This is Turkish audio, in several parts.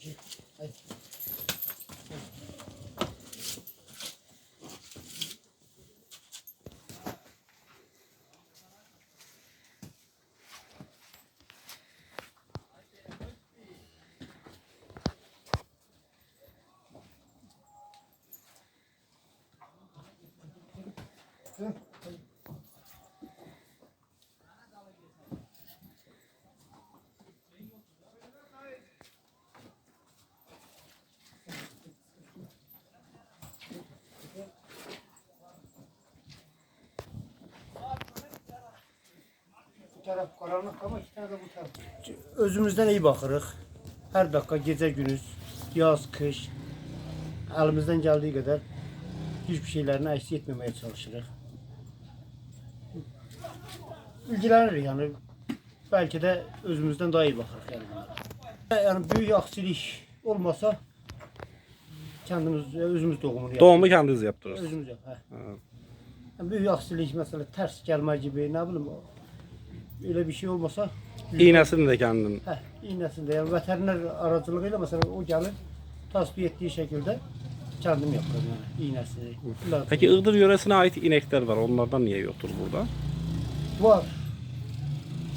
Hadi. Hadi. Taraf karanlık ama iki tane de bu taraf. Özümüzden iyi bakırıq. Her dakika gece gündüz, yaz, kış elimizden geldiği kadar hiçbir şeylerini eksik etmemeye çalışırıq. İlgilenirik yani. Belki de özümüzden daha iyi bakırıq yani. Yani büyük aksilik olmasa kendimiz özümüz doğumunu yaparız. Doğumu kendiniz yaptırırsınız. Özümüz yap. Hə. Yani büyük aksilik mesela ters gelme gibi ne bileyim öyle bir şey olmasa İğnesini de kendin. Heh, iğnesinde yani veteriner aracılığıyla mesela o gelir tasfiye ettiği şekilde kendim yaparım yani iğnesini. ilacını. Peki Iğdır yöresine ait inekler var. Onlardan niye yoktur burada? var.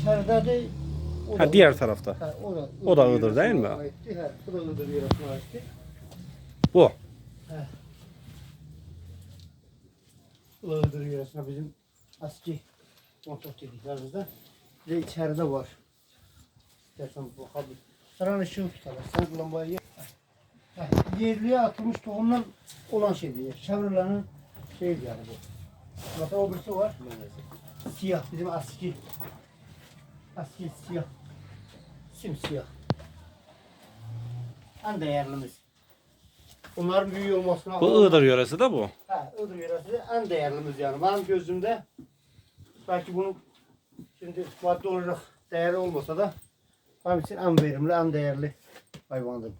İçeride de o Ha diğer tarafta. Ha, o da, O da Iğdır değil mi? aitti, He, bu da Iğdır yöresine aitti. Bu. Da Iğdır yöresine bizim eski montok dediklerimizden. Bir de içeride var. İstersen bu abi. Sıran ışığı tutar. Sen lambayı Heh, yerliye atılmış tohumdan olan şey diye. Çevrilenin şey yani bu. Mesela o birisi var. Siyah bizim eski. Eski siyah. Simsiyah. En değerlimiz. Bunların büyüğü olmasına Bu Iğdır yöresi de bu. Ha, Iğdır yöresi en değerlimiz yani. Benim gözümde belki bunu şimdi maddi olarak değerli olmasa da benim için en verimli, en değerli hayvandır.